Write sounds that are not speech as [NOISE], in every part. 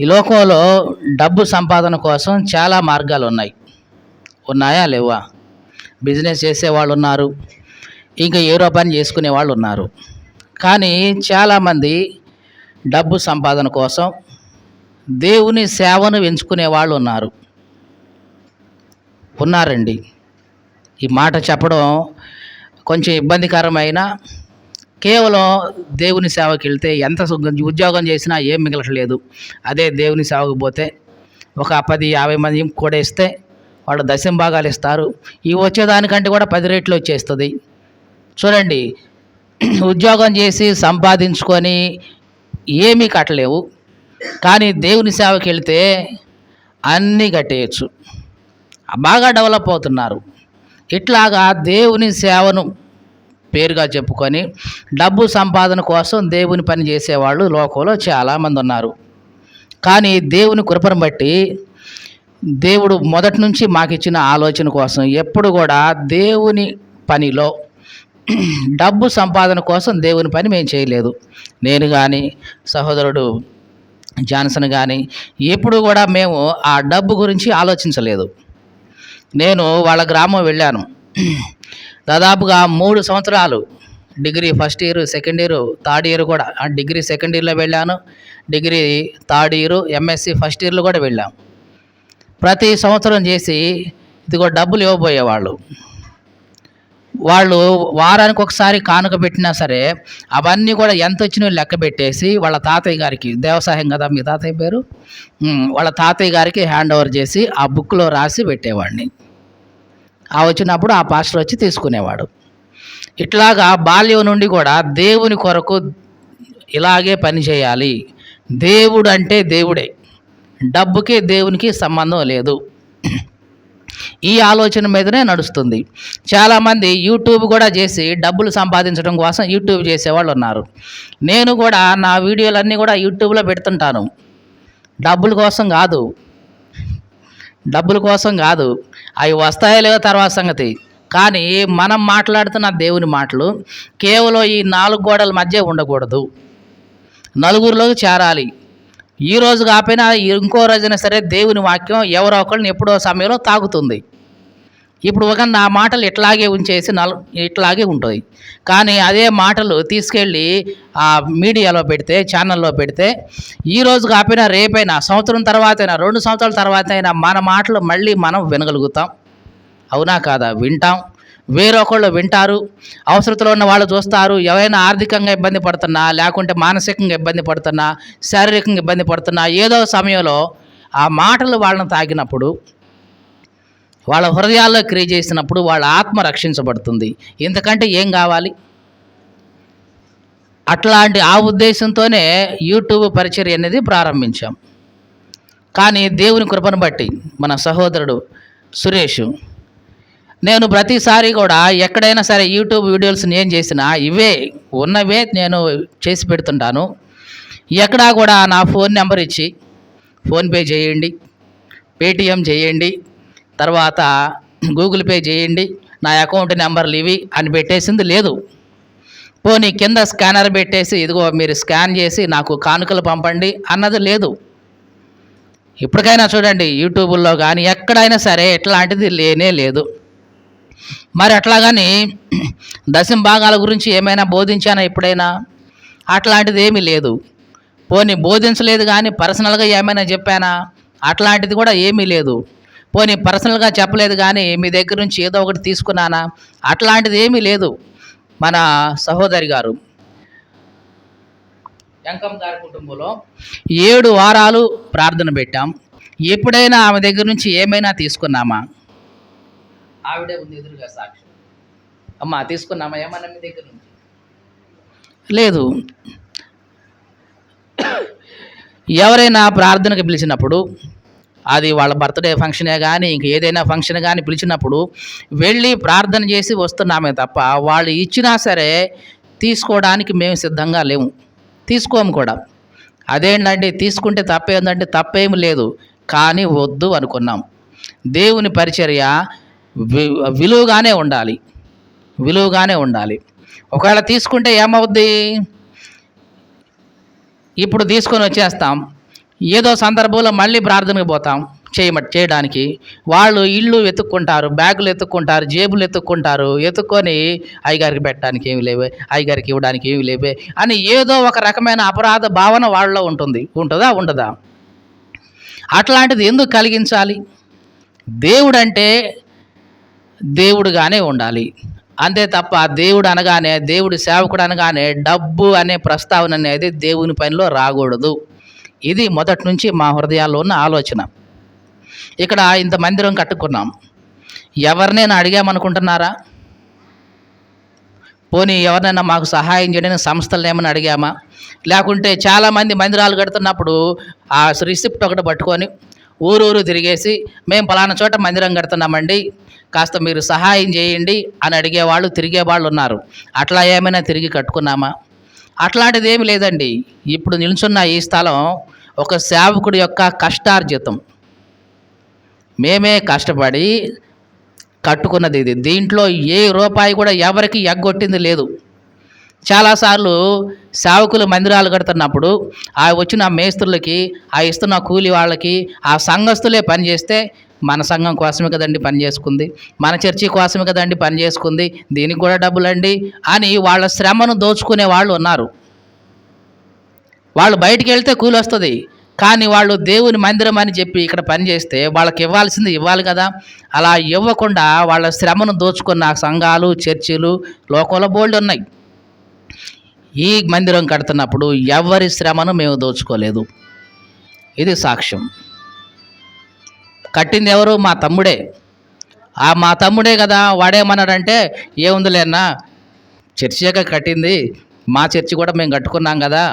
ఈ లోకంలో డబ్బు సంపాదన కోసం చాలా మార్గాలు ఉన్నాయి ఉన్నాయా లేవా? బిజినెస్ చేసేవాళ్ళు ఉన్నారు ఇంకా ఏరో పని చేసుకునే వాళ్ళు ఉన్నారు కానీ చాలామంది డబ్బు సంపాదన కోసం దేవుని సేవను ఎంచుకునే వాళ్ళు ఉన్నారు ఉన్నారండి. ఈ మాట చెప్పడం కొంచెం ఇబ్బందికరమైన కేవలం దేవుని సేవకి వెళ్తే ఎంత ఉద్యోగం చేసినా ఏం మిగలట్లేదు. అదే దేవుని సేవకు పోతే ఒక పది యాభై మంది కూడా ఇస్తే వాళ్ళు దశంభాగాలు ఇస్తారు. ఈ వచ్చేదానికంటే కూడా పది రేట్లు వచ్చేస్తుంది. చూడండి [CLEARS THROAT] ఉద్యోగం చేసి సంపాదించుకొని ఏమీ కట్టలేవు. కానీ దేవుని సేవకి వెళ్తే అన్నీ కట్టేయచ్చు. బాగా డెవలప్ అవుతున్నారు. ఇట్లాగా దేవుని సేవను పేరుగా చెప్పుకొని డబ్బు సంపాదన కోసం దేవుని పని చేసేవాళ్ళు లోకంలో చాలామంది ఉన్నారు. కానీ దేవుని కృపను బట్టి దేవుడు మొదటి నుంచి మాకు ఇచ్చిన ఆలోచన కోసం ఎప్పుడు కూడా దేవుని పనిలో డబ్బు సంపాదన కోసం దేవుని పని మేము చేయలేదు. నేను కానీ సహోదరుడు జాన్సన్ కానీ ఎప్పుడు కూడా మేము ఆ డబ్బు గురించి ఆలోచించలేదు. నేను వాళ్ళ గ్రామం వెళ్ళాను. దాదాపుగా మూడు సంవత్సరాలు. Degree first year second year third year కూడా. డిగ్రీ సెకండ్ ఇయర్లో వెళ్ళాను. Degree third year MSc first ఇయర్లో కూడా వెళ్ళాం. ప్రతి సంవత్సరం చేసి ఇదిగో డబ్బులు ఇవ్వబోయేవాళ్ళు. వాళ్ళు వారానికి ఒకసారి కానుక పెట్టినా సరే అవన్నీ కూడా ఎంత వచ్చినాయో లెక్క పెట్టేసి వాళ్ళ తాతయ్య గారికి దేవసాయం కదా మీ తాతయ్య పేరు? వాళ్ళ తాతయ్య గారికి హ్యాండ్ ఓవర్ చేసి ఆ బుక్లో రాసి పెట్టేవాడిని. ఆ వచ్చినప్పుడు ఆ పాస్టర్ వచ్చి తీసుకునేవాడు. ఇట్లాగా బాల్యం నుండి కూడా దేవుని కొరకు ఇలాగే పని చేయాలి. దేవుడు అంటే దేవుడే. డబ్బుకి దేవునికి సంబంధం లేదు. ఈ ఆలోచన మీదనే నడుస్తుంది. చాలామంది యూట్యూబ్ కూడా చేసి డబ్బులు సంపాదించడం కోసం యూట్యూబ్ చేసేవాళ్ళు ఉన్నారు. నేను కూడా నా వీడియోలన్నీ కూడా యూట్యూబ్లో పెడుతుంటాను. డబ్బుల కోసం కాదు. డబ్బుల కోసం కాదు అవి వస్తాయో లేదో తర్వాత సంగతి. కానీ మనం మాట్లాడుతున్న దేవుని మాటలు కేవలం ఈ నాలుగు గోడల మధ్య ఉండకూడదు. నలుగురిలోకి చేరాలి. ఈ రోజు కాకపోయినా ఇంకో రోజైనా సరే దేవుని వాక్యం ఎవరో ఒకరిని ఎప్పుడో సమయంలో తాగుతుంది ఇప్పుడు ఒక నా మాటలు ఇట్లాగే ఉంచేసి నల్ ఇట్లాగే ఉంటుంది కానీ అదే మాటలు తీసుకెళ్ళి ఆ మీడియాలో పెడితే ఛానల్లో పెడితే ఈ రోజు కాపోయినా రేపైనా సంవత్సరం తర్వాత అయినా రెండు సంవత్సరాల తర్వాత అయినా మన మాటలు మళ్ళీ మనం వినగలుగుతాం. అవునా కాదా? వింటాం. వేరొకళ్ళు వింటారు. అవసరతలో ఉన్న వాళ్ళు చూస్తారు. ఎవరైనా ఆర్థికంగా ఇబ్బంది పడుతున్నా లేకుంటే మానసికంగా ఇబ్బంది పడుతున్నా శారీరకంగా ఇబ్బంది పడుతున్నా ఏదో సమయంలో ఆ మాటలు వాళ్ళని తాకినప్పుడు వాళ్ళ హృదయాల్లో క్రియ చేసినప్పుడు వాళ్ళ ఆత్మ రక్షించబడుతుంది. ఇంతకంటే ఏం కావాలి? అట్లాంటి ఆ ఉద్దేశంతోనే యూట్యూబ్ పరిచర్య అనేది ప్రారంభించాం. కానీ దేవుని కృపను బట్టి మన సహోదరుడు సురేష్ నేను ప్రతిసారి కూడా ఎక్కడైనా సరే యూట్యూబ్ వీడియోస్ నేను చేసినా ఇవే ఉన్నవే నేను చేసి పెడుతుంటాను. ఎక్కడా కూడా నా ఫోన్ నెంబర్ ఇచ్చి ఫోన్పే చేయండి పేటిఎం చేయండి తర్వాత గూగుల్ పే చేయండి. నా అకౌంట్ నెంబర్లు ఇవి అని పెట్టేసింది లేదు. పోనీ కింద స్కానర్ పెట్టేసి ఇదిగో మీరు స్కాన్ చేసి నాకు కానుకలు పంపండి అన్నది లేదు. ఇప్పటికైనా చూడండి యూట్యూబ్లో కానీ ఎక్కడైనా సరే ఇట్లాంటిది లేనే లేదు. మరి అట్లాగని దశం భాగాల గురించి ఏమైనా బోధించానా ఎప్పుడైనా? అట్లాంటిది ఏమీ లేదు. పోనీ బోధించలేదు కానీ పర్సనల్గా ఏమైనా చెప్పానా? అట్లాంటిది కూడా ఏమీ లేదు. పోనీ పర్సనల్గా చెప్పలేదు కానీ మీ దగ్గర నుంచి ఏదో ఒకటి తీసుకున్నానా? అట్లాంటిది ఏమీ లేదు. మన సహోదరి గారు. వెంకం గారి కుటుంబంలో ఏడు వారాలు ప్రార్థన పెట్టాం. ఎప్పుడైనా ఆమె దగ్గర నుంచి ఏమైనా తీసుకున్నామా? ఆవిడే ఉంది ఎదురుగా సాక్షి. అమ్మా తీసుకున్నామా? ఏమన్నా మీ దగ్గర నుంచి? లేదు. ఎవరైనా ప్రార్థనకు పిలిచినప్పుడు అది వాళ్ళ బర్త్డే ఫంక్షనే కానీ ఇంక ఏదైనా ఫంక్షన్ కానీ పిలిచినప్పుడు వెళ్ళి ప్రార్థన చేసి వస్తున్నామే తప్ప వాళ్ళు ఇచ్చినా సరే తీసుకోవడానికి మేము సిద్ధంగా లేము. తీసుకోము కూడా. అదేంటంటే తీసుకుంటే తప్పేందంటే తప్పేమి లేదు. కానీ వద్దు అనుకున్నాం. దేవుని పరిచర్య విలువగానే ఉండాలి. విలువగానే ఉండాలి. ఒకవేళ తీసుకుంటే ఏమవుద్ది? ఇప్పుడు తీసుకొని వచ్చేస్తాం. ఏదో సందర్భంలో మళ్ళీ ప్రార్థనకు పోతాం. చేయమ చేయడానికి. వాళ్ళు ఇళ్ళు వెతుక్కుంటారు బ్యాగులు ఎత్తుక్కుంటారు జేబులు ఎత్తుక్కుంటారు ఎత్తుక్కొని అయ్యగారికి పెట్టడానికి ఏమి లేవే అయ్యగారికి ఇవ్వడానికి ఏమి లేవే అని ఏదో ఒక రకమైన అపరాధ భావన వాళ్ళలో ఉంటుంది. ఉంటుందా? ఉండదా? అట్లాంటిది ఎందుకు కలిగించాలి? దేవుడు అంటే దేవుడుగానే ఉండాలి. అంతే తప్ప దేవుడు అనగానే దేవుడి సేవకుడు అనగానే డబ్బు అనే ప్రస్తావన అనేది దేవుని పనిలో రాకూడదు. ఇది మొదటి నుంచి మా హృదయాల్లో ఉన్న ఆలోచన. ఇక్కడ ఇంత మందిరం కట్టుకున్నాం. ఎవరినైనా అడిగామనుకుంటున్నారా? పోనీ ఎవరినైనా మాకు సహాయం చేయడానికి సంస్థలు ఏమైనా అడిగామా? లేకుంటే చాలామంది మందిరాలు కడుతున్నప్పుడు ఆ రిసిప్ట్ ఒకటి పట్టుకొని ఊరూరు తిరిగేసి మేము పలానా చోట మందిరం కడుతున్నామండి కాస్త మీరు సహాయం చేయండి అని అడిగేవాళ్ళు తిరిగేవాళ్ళు ఉన్నారు. అట్లా ఏమైనా తిరిగి కట్టుకున్నామా? అట్లాంటిది ఏమి లేదండి. ఇప్పుడు నిల్చున్న ఈ స్థలం ఒక సేవకుడి యొక్క కష్టార్జితం. మేమే కష్టపడి కట్టుకున్నది ఇది. దీంట్లో ఏ రూపాయి కూడా ఎవరికి ఎగ్గొట్టింది లేదు. చాలాసార్లు సేవకులు మందిరాలు కడుతున్నప్పుడు ఆ వచ్చిన మేస్త్రులకి ఆ ఇస్తున్న కూలి వాళ్ళకి ఆ సంఘస్థులే పనిచేస్తే మన సంఘం కోసమే కదండి పని చేసుకుంది. మన చర్చి కోసమే కదండి పని చేసుకుంది. దీనికి కూడా డబ్బులండి అని వాళ్ళ శ్రమను దోచుకునే వాళ్ళు ఉన్నారు. వాళ్ళు బయటికి వెళ్తే కూలి వస్తుంది. కానీ వాళ్ళు దేవుని మందిరం అని చెప్పి ఇక్కడ పని చేస్తే వాళ్ళకి ఇవ్వాల్సింది ఇవ్వాలి కదా. అలా ఇవ్వకుండా వాళ్ళ శ్రమను దోచుకున్న సంఘాలు చర్చిలు లోకంలో బోల్డ్ ఉన్నాయి. ఈ మందిరం కడుతున్నప్పుడు ఎవరి శ్రమను మేము దోచుకోలేదు. ఇది సాక్ష్యం. కట్టింది ఎవరు? మా తమ్ముడే. ఆ మా తమ్ముడే కదా వాడేమన్నాడంటే ఏముందిలేనా చర్చిగా కట్టింది మా చర్చి కూడా మేము కట్టుకున్నాం కదా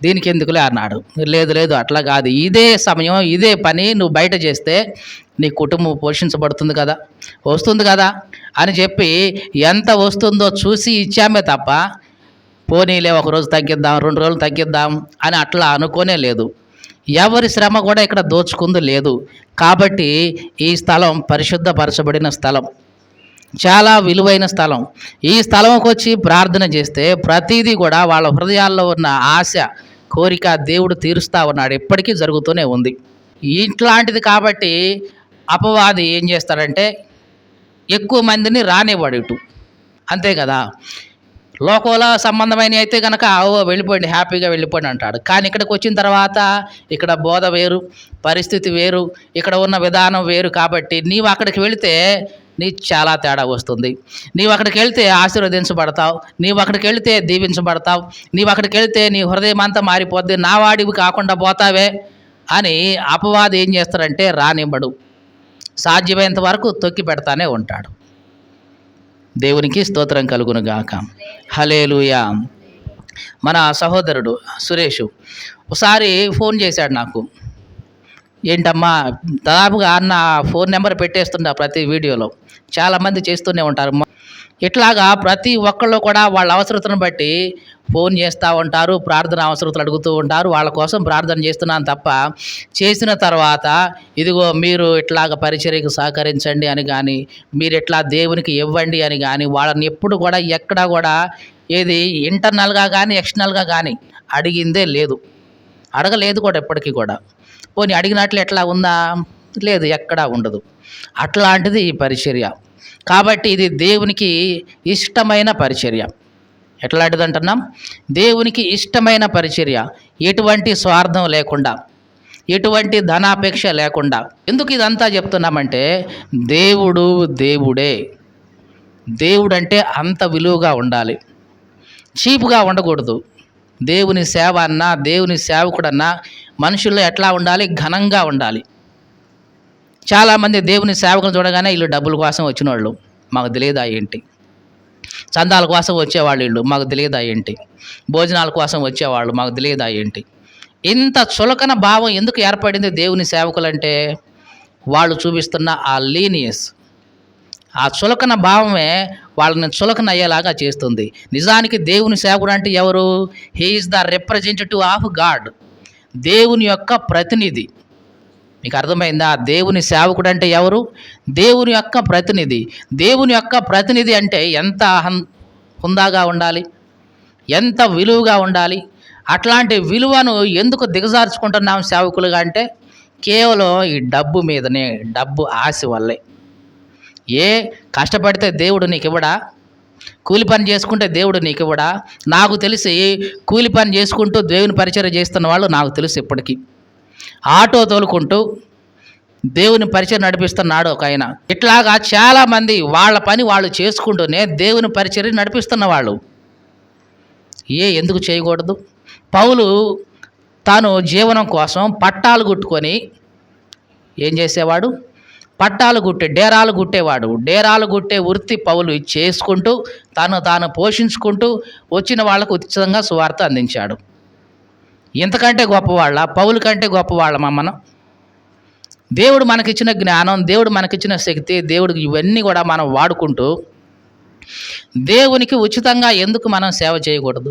దీనికి ఎందుకులే? అన్నాడు. లేదు లేదు అట్లా కాదు. ఇదే సమయం ఇదే పని నువ్వు బయట చేస్తే నీ కుటుంబం పోషించబడుతుంది కదా వస్తుంది కదా అని చెప్పి ఎంత వస్తుందో చూసి ఇచ్చామే తప్ప పోనీలే ఒక రోజు తగ్గిద్దాం రెండు రోజులు తగ్గిద్దాం అని అట్లా అనుకోనే లేదు. ఎవరి శ్రమ కూడా ఇక్కడ దోచుకుంది లేదు. కాబట్టి ఈ స్థలం పరిశుద్ధపరచబడిన స్థలం. చాలా విలువైన స్థలం. ఈ స్థలంకి వచ్చి ప్రార్థన చేస్తే ప్రతిదీ కూడా వాళ్ళ హృదయాల్లో ఉన్న ఆశ కోరిక దేవుడు తీరుస్తా ఉన్నాడు. ఇప్పటికీ జరుగుతూనే ఉంది. ఇట్లాంటిది కాబట్టి అపవాది ఏం చేస్తాడంటే ఎక్కువ మందిని రానివ్వడు ఇటు. అంతే కదా? లోకంలో సంబంధమైన అయితే కనుక ఓ వెళ్ళిపోండి హ్యాపీగా వెళ్ళిపోండి అంటాడు. కానీ ఇక్కడికి వచ్చిన తర్వాత ఇక్కడ బోధ వేరు పరిస్థితి వేరు ఇక్కడ ఉన్న విధానం వేరు కాబట్టి నీవు అక్కడికి వెళితే నీ చాలా తేడా వస్తుంది. నీవు అక్కడికి వెళ్తే ఆశీర్వదించబడతావు. నీవు అక్కడికి వెళితే దీవించబడతావు. నీవు అక్కడికి వెళితే నీ హృదయం అంతా మారిపోద్ది. నా వాడివి కాకుండా పోతావే అని అపవాది ఏం చేస్తారంటే రానివ్వడు. సాధ్యమైనంత వరకు తొక్కి పెడతానే ఉంటాడు. దేవునికి స్తోత్రం కలుగును గాక హలేలుయా మన సహోదరుడు సురేష్ ఒకసారి ఫోన్ చేశాడు నాకు. ఏంటమ్మా దాదాపుగా అన్న ఫోన్ నెంబర్ పెట్టేస్తుంటా ప్రతి వీడియోలో. చాలామంది చేస్తూనే ఉంటారు. ఇట్లాగా ప్రతి ఒక్కళ్ళు కూడా వాళ్ళ అవసరతను బట్టి ఫోన్ చేస్తూ ఉంటారు ప్రార్థన అవసరతలు అడుగుతూ ఉంటారు. వాళ్ళ కోసం ప్రార్థన చేస్తున్నాను తప్ప చేసిన తర్వాత ఇదిగో మీరు ఇట్లాగ పరిచర్యకు సహకరించండి అని కానీ మీరు ఇట్లా దేవునికి ఇవ్వండి అని కానీ వాళ్ళని ఎప్పుడు కూడా ఎక్కడా కూడా ఏది ఇంటర్నల్గా కానీ ఎక్స్టర్నల్గా కానీ అడిగిందే లేదు. అడగలేదు కూడా ఎప్పటికీ కూడా. పోనీ అడిగినట్లు ఎట్లా ఉందా? లేదు ఎక్కడా ఉండదు. అట్లాంటిది ఈ పరిచర్య. కాబట్టి ఇది దేవునికి ఇష్టమైన పరిచర్య. ఎట్లాంటిది అంటున్నాం దేవునికి ఇష్టమైన పరిచర్య. ఎటువంటి స్వార్థం లేకుండా ఎటువంటి ధనాపేక్ష లేకుండా. ఎందుకు ఇదంతా చెప్తున్నామంటే దేవుడు దేవుడే. దేవుడు అంటే అంత విలువగా ఉండాలి. చీపుగా ఉండకూడదు. దేవుని సేవ అన్నా దేవుని సేవకుడన్నా మనుషుల్లో ఎట్లా ఉండాలి? ఘనంగా ఉండాలి. చాలామంది దేవుని సేవకులు చూడగానే వీళ్ళు డబ్బుల కోసం వచ్చిన వాళ్ళు మాకు తెలియదా ఏంటి? చందాల కోసం వచ్చేవాళ్ళు వీళ్ళు మాకు తెలియదా ఏంటి? భోజనాల కోసం వచ్చేవాళ్ళు మాకు తెలియదా ఏంటి? ఇంత చులకన భావం ఎందుకు ఏర్పడింది దేవుని సేవకులంటే? వాళ్ళు చూపిస్తున్న ఆ లీనియస్ ఆ చులకన భావమే వాళ్ళని చులకన అయ్యేలాగా చేస్తుంది. నిజానికి దేవుని సేవకుడు అంటే ఎవరు? He is the representative of God దేవుని యొక్క ప్రతినిధి. మీకు అర్థమైందా? దేవుని సేవకుడు అంటే ఎవరు? దేవుని యొక్క ప్రతినిధి. దేవుని యొక్క ప్రతినిధి అంటే ఎంత హుందాగా ఉండాలి? ఎంత విలువగా ఉండాలి? అట్లాంటి విలువను ఎందుకు దిగజార్చుకుంటున్నాం సేవకులుగా అంటే కేవలం ఈ డబ్బు మీదనే డబ్బు ఆశ వల్లే. ఏ కష్టపడితే దేవుడు నీకు ఇవ్వడా? కూలి పని చేసుకుంటే దేవుడు నీకు ఇవ్వడా? నాకు తెలిసి కూలి పని చేసుకుంటూ దేవుని పరిచయం చేస్తున్న వాళ్ళు నాకు తెలుసు ఇప్పటికీ. ఆటో తోలుకుంటూ దేవుని పరిచయం నడిపిస్తున్నాడు ఒక ఆయన. ఇట్లాగా చాలామంది వాళ్ళ పని వాళ్ళు చేసుకుంటూనే దేవుని పరిచయం నడిపిస్తున్న వాళ్ళు. ఏ ఎందుకు చేయకూడదు? పౌలు తాను జీవనం కోసం పట్టాలు గుట్టుకొని ఏం చేసేవాడు? పట్టాలు గుట్టే డేరాలు గుట్టేవాడు డేరాలు గుట్టే వృత్తి పౌలు చేసుకుంటూ తాను తాను పోషించుకుంటూ వచ్చిన వాళ్ళకు ఉచితంగా సువార్త అందించాడు. ఇంతకంటే గొప్పవాళ్ళ పౌలు కంటే గొప్పవాళ్ళమా మనం? దేవుడు మనకిచ్చిన జ్ఞానం దేవుడు మనకిచ్చిన శక్తి దేవుడికి ఇవన్నీ కూడా మనం వాడుకుంటూ దేవునికి ఉచితంగా ఎందుకు మనం సేవ చేయకూడదు?